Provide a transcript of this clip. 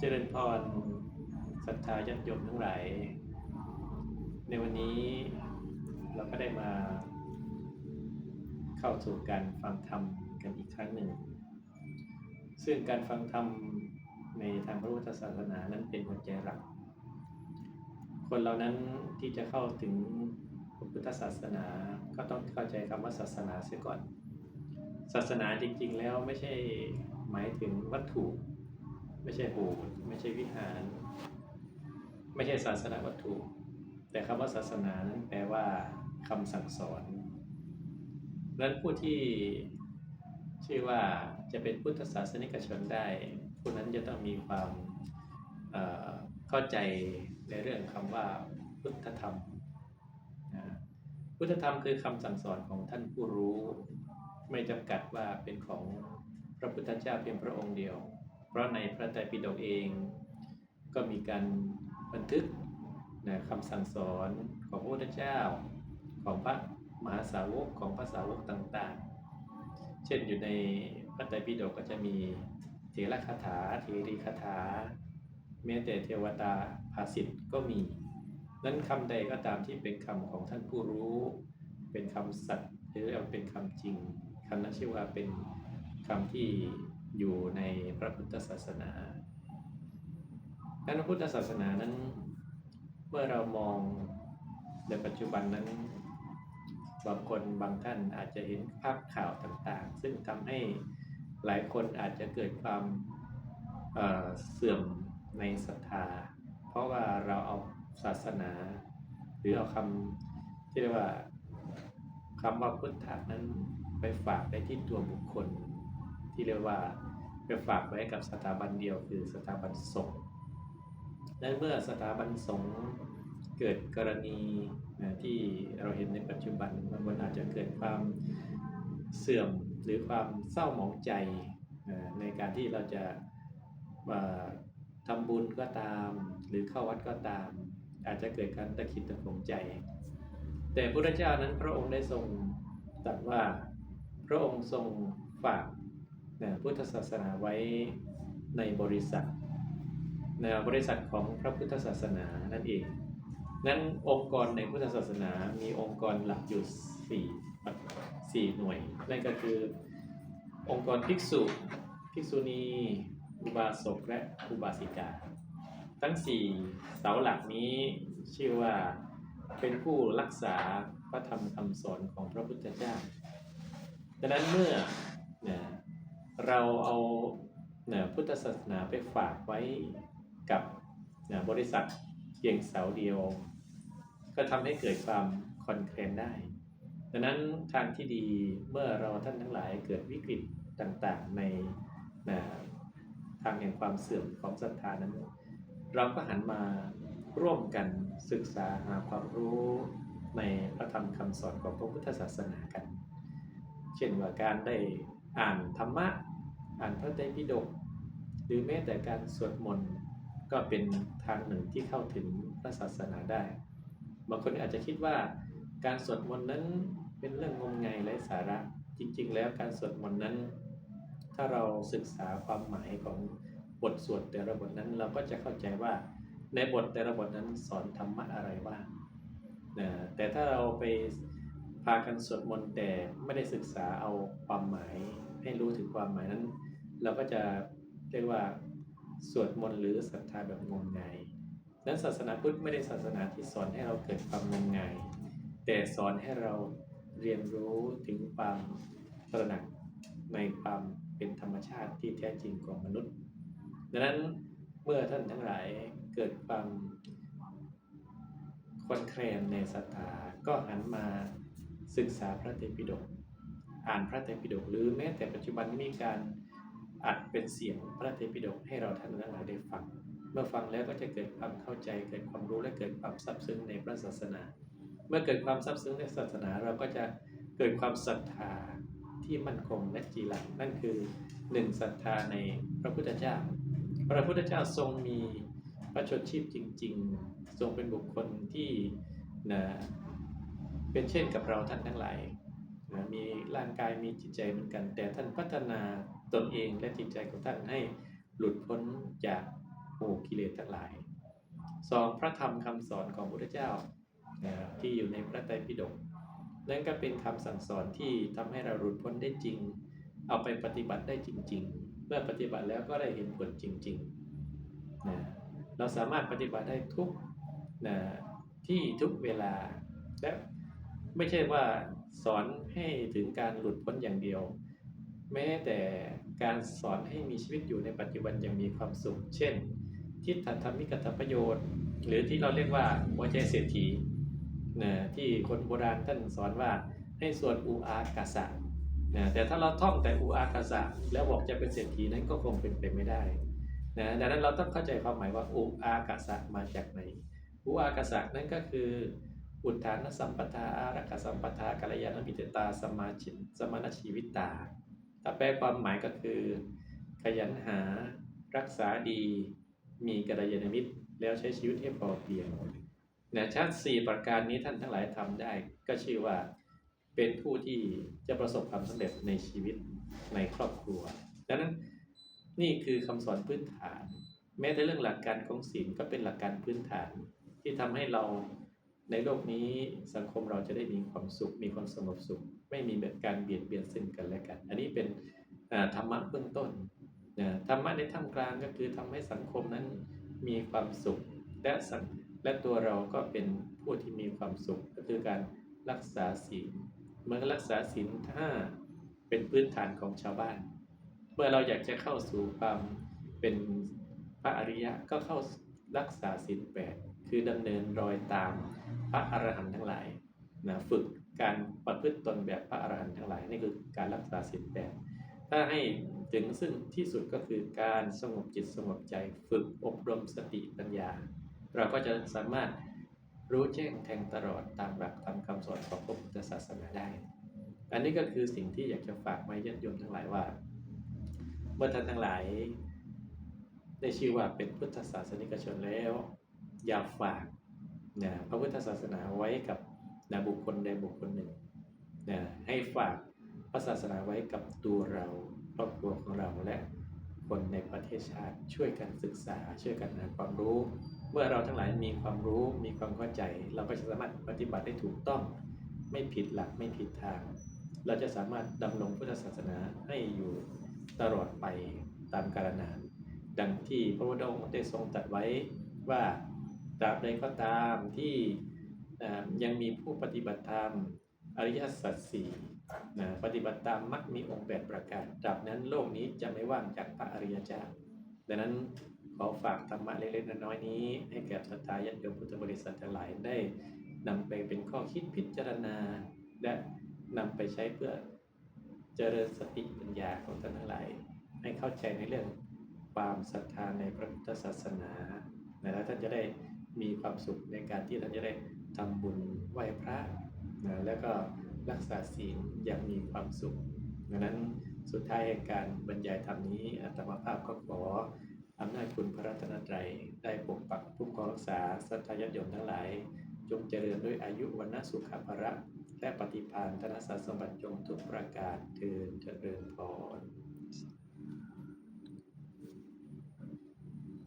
เจริญพรศรัทธาญาติโยมทั้งหลาย ในวันนี้เราก็ได้มา เข้าสู่การฟังธรรมกันอีกครั้งหนึ่ง ซึ่งการฟังธรรมในทางพระพุทธศาสนานั้นเป็นหัวใจหลัก คนเรานั้นที่จะเข้าถึงพระพุทธศาสนา ก็ต้องเข้าใจคำว่าศาสนาเสียก่อน ศาสนาจริงๆแล้วไม่ใช่หมายถึงวัตถุ ไม่ใช่โบสถ์ไม่ใช่วิหาร ไม่ใช่ศาสนาวัตถุ แต่คำว่าศาสนานั้นแปลว่าคำสั่งสอนดังนั้นผู้ที่ชื่อว่าจะเป็นพุทธศาสนิกชนได้ผู้นั้นจะต้องมีความเเข้าใจในเรื่องคำว่าพุทธธรรม พุทธธรรมคือคำสั่งสอนของท่านผู้รู้ ไม่จำกัดว่าเป็นของพระพุทธเจ้าเพียงพระองค์เดียว ราะในพระไตรปิฎกเอง ก็มีการบันทึกนะคำสั่งสอนของพระพุทธเจ้า ของพระมหาสาวกของพระสาวกต่างๆ เช่นอยู่ในพระไตรปิฎกก็จะมีเถระคาถาเทรีคาถาแม้แต่เทวตาภาสิทธ์ก็มี นั้นคำใดก็ตามที่เป็นคำของท่านผู้รู้ เป็นคำสัตย์หรือเป็นคำจริงคำนั้นชื่อว่าเป็นคำที่ อยู่ในพระพุทธศาสนาดังนั้นพระพุทธศาสนานั้น เมื่อเรามองในปัจจุบันนั้น บางคนบางท่านอาจจะเห็นภาพข่าวต่างๆ ซึ่งทำให้หลายคนอาจจะเกิดความเเสื่อมในศรัทธา เพราะว่าเราเอาศาสนา หรือเอาคำที่เรียกว่าคำว่าพุทธะนั้นไปฝากไปที่ตัวบุคคล ที่เรียกว่าไปฝากไว้กับสถาบันเดียวคือสถาบันสงฆ์และเมื่อสถาบันสงฆ์เกิดกรณีที่เราเห็นในปัจจุบันบางคนอาจจะเกิดความเสื่อมหรือความเศร้าหมองใจในการที่เราจะาทำบุญก็ตาม หรือเข้าวัดก็ตาม อาจจะเกิดการตะขิดตะขงใจ แต่พระพุทธเจ้านั้นพระองค์ได้ทรงตรัสว่าพระองค์ทรงฝาก พุทธศาสนาไว้ในบริษัทในบริษัทของพระพุทธศาสนานั่นเอง นั้นองค์กรในพุทธศาสนามีองค์กรหลักอยู่สี่สี่หน่วย นั่นก็คือองค์กรภิกษุ ภิกษุณี อุบาสก และอุบาสิกา ทั้งสี่เสาหลักนี้ชื่อว่าเป็นผู้รักษาพระธรรมคำสอนของพระพุทธเจ้าดังนั้นเมื่อ เราเอาเนี่ยพุทธศาสนาไปฝากไว้กับเนี่ยบริษัทเพียงเสาเดียว ก็ทำให้เกิดความคอนแคลนได้ ดังนั้นทางที่ดีเมื่อเราท่านทั้งหลายเกิดวิกฤตต่างๆในนะทางแห่งความเสื่อมของศรัทธานั้น เราก็หันมาร่วมกันศึกษาหาความรู้ในพระธรรมคำสอนของพระพุทธศาสนากัน เช่นว่าการได้ อ่านธรรมะ อ่านพระไตรปิฎกหรือแม้แต่การสวดมนต์ก็เป็นทางหนึ่งที่เข้าถึงพระศาสนาได้ บางคนอาจจะคิดว่าการสวดมนต์นั้นเป็นเรื่องงมงายไร้สาระ จริง ๆ แล้วการสวดมนต์นั้น ถ้าเราศึกษาความหมายของบทสวดแต่ละบทนั้นเราก็จะเข้าใจว่าในบทแต่ละบทนั้นสอนธรรมะอะไรบ้างนะแต่ถ้าเราไป พากันสวดมนต์แต่ไม่ได้ศึกษาเอาความหมาย ให้รู้ถึงความหมายนั้น เราก็จะเรียกว่าสวดมนต์หรือศรัทธาแบบงมงายนั้นศาสนาพุทธไม่ได้ศาสนาที่สอนให้เราเกิดความงมงาย แต่สอนให้เราเรียนรู้ถึงความตระหนักในความเป็นธรรมชาติที่แท้จริงของมนุษย์ ดังนั้นเมื่อท่านทั้งหลายเกิดความคอนแคลนในศรัทธาก็หันมา ศึกษาพระไตรปิฎกอ่านพระไตรปิฎกหรือแม้แต่ปัจจุบันนี้มีการอัดเป็นเสียงพระไตรปิฎกให้เราท่านทั้งหลายได้ฟัง เมื่อฟังแล้วก็จะเกิดความเข้าใจเกิดความรู้และเกิดความซับซึ้งในพระศาสนา เมื่อเกิดความซับซึ้งในศาสนาเราก็จะเกิดความศรัทธาที่มั่นคงและจีรังนั่นคือหนึ่งศรัทธาในพระพุทธเจ้า พระพุทธเจ้าทรงมีพระชนชีพจริง ๆ ทรงเป็นบุคคลที่นะ เป็นเช่นกับเราท่านทั้งหลายมีร่างกายมีจิตใจเหมือนกัน แต่ท่านพัฒนาตนเองและจิตใจของท่านให้หลุดพ้นจากหมู่กิเลสทั้งหลายสองพระธรรมคำสอนของพระพุทธเจ้าที่อยู่ในพระไตรปิฎกนั่นก็เป็นคำสั่งสอนที่ทำให้เราหลุดพ้นได้จริง เอาไปปฏิบัติได้จริง ๆ เมื่อปฏิบัติแล้วก็ได้เห็นผลจริงๆนะเราสามารถปฏิบัติได้ทุกนะที่ทุกเวลาและ ไม่ใช่ว่าสอนให้ถึงการหลุดพ้นอย่างเดียว แม้แต่การสอนให้มีชีวิตอยู่ในปัจจุบันอย่างมีความสุข เช่น ทิฏฐธรรมิกตประโยชน์ หรือที่เราเรียกว่าหัวใจเศรษฐีนะที่คนโบราณท่านสอนว่าให้สวดอุอากาสะนะแต่ถ้าเราท่องแต่อุอากาสะแล้วบอกจะเป็นเศรษฐีนั้นก็คงเป็นไปไม่ได้นะดังนั้นเราต้องเข้าใจความหมายว่าอุอากาสะมาจากไหนอุอากาสะนั่นก็คือ อุทานสัมปทาอารักสัมปทากัลยาณมิตรตาสมาชินสมานชีวิตตาถ้าแปลความหมายก็คือ ขยันหารักษาดี มีกัลยาณมิตร แล้วใช้ชีวิตให้พอเพียงนะชาติสี่ประการนี้ท่านทั้งหลายทำได้ ก็ชื่อว่าเป็นผู้ที่จะประสบความสำเร็จในชีวิตในครอบครัวดังนั้นนี่คือคำสอนพื้นฐาน แม้แต่เรื่องหลักการของศีลก็เป็นหลักการพื้นฐาน ที่ทำให้เรา ในโลกนี้สังคมเราจะได้มีความสุข มีความสงบสุข ไม่มีแบบการเบียดเบียนซึ่งกันและกัน อันนี้เป็นธรรมะเบื้องต้นนะธรรมะในท่ามกลางก็คือทำให้สังคมนั้นมีความสุข และและตัวเราก็เป็นผู้ที่มีความสุข ก็คือการรักษาศีลเมื่อรักษาศีลห้าเป็นพื้นฐานของชาวบ้าน เมื่อเราอยากจะเข้าสู่ความเป็นพระอริยะก็เข้ารักษาศีลแปด คือดำเนินรอยตามพระอรหันต์ทั้งหลายนะฝึกการประพฤติตนแบบพระอรหันต์ทั้งหลายนี่คือการรักษาศีลแปดถ้าให้ถึงซึ่งที่สุดก็คือการสงบจิตสงบใจฝึกอบรมสติปัญญา เราก็จะสามารถรู้แจ้งแทงตลอดตามหลักธรรมคำสอนของพระพุทธศาสนาได้ อันนี้ก็คือสิ่งที่อยากจะฝากไว้ญาติโยมทั้งหลายว่า เมื่อท่านทั้งหลาย ได้ชื่อว่าเป็นพุทธศาสนิกชนแล้ว อย่าฝากนะพระพุทธศาสนาไว้กับนะบุคคลใดบุคคลหนึ่งนะให้ฝากพระศาสนาไว้กับตัวเราครอบครัวของเราและคนในประเทศชาติช่วยกันศึกษา ช่วยกันหาความรู้ เมื่อเราทั้งหลายมีความรู้มีความเข้าใจ เราก็จะสามารถปฏิบัติได้ถูกต้อง ไม่ผิดหลักไม่ผิดทาง เราจะสามารถดำรงพุทธศาสนาให้อยู่ตลอดไปตามกาลนาน ดังที่พระพุทธองค์ได้ทรงตรัสไว้ว่า ตราบใดก็ตามที่ยังมีผู้ปฏิบัติธรรมอริยสัจสี่นะปฏิบัติตามมักมีองค์แปดประการตราบนั้นโลกนี้จะไม่ว่างจากพระอริยเจ้าดังนั้นขอฝากธรรมะเล็กๆน้อยๆนี้ ให้แก่ศรัทธาญาติโยมพุทธบริษัททั้งหลายได้นำไปเป็นข้อคิดพิจารณา และนำไปใช้เพื่อเจริญสติปัญญาของท่านทั้งหลาย ให้เข้าใจในเรื่องความศรัทธาในพระพุทธศาสนา แล้วท่านจะได้ มีความสุขในการที่ท่านจะได้ทำบุญไหว้พระนะแล้วก็รักษาศีลอย่างมีความสุข ดังนั้นสุดท้ายการบรรยายธรรมนี้อาตมาภาพก็ขออำนาจคุณพระรัตนตรัยได้ปกปักคุ้มครองรักษาสัทธาญาติโยมทั้งหลาย จงเจริญด้วยอายุวันนสุขภระและปฏิภาณธนสาสมบัติจงทุกประการเทินเจริญพร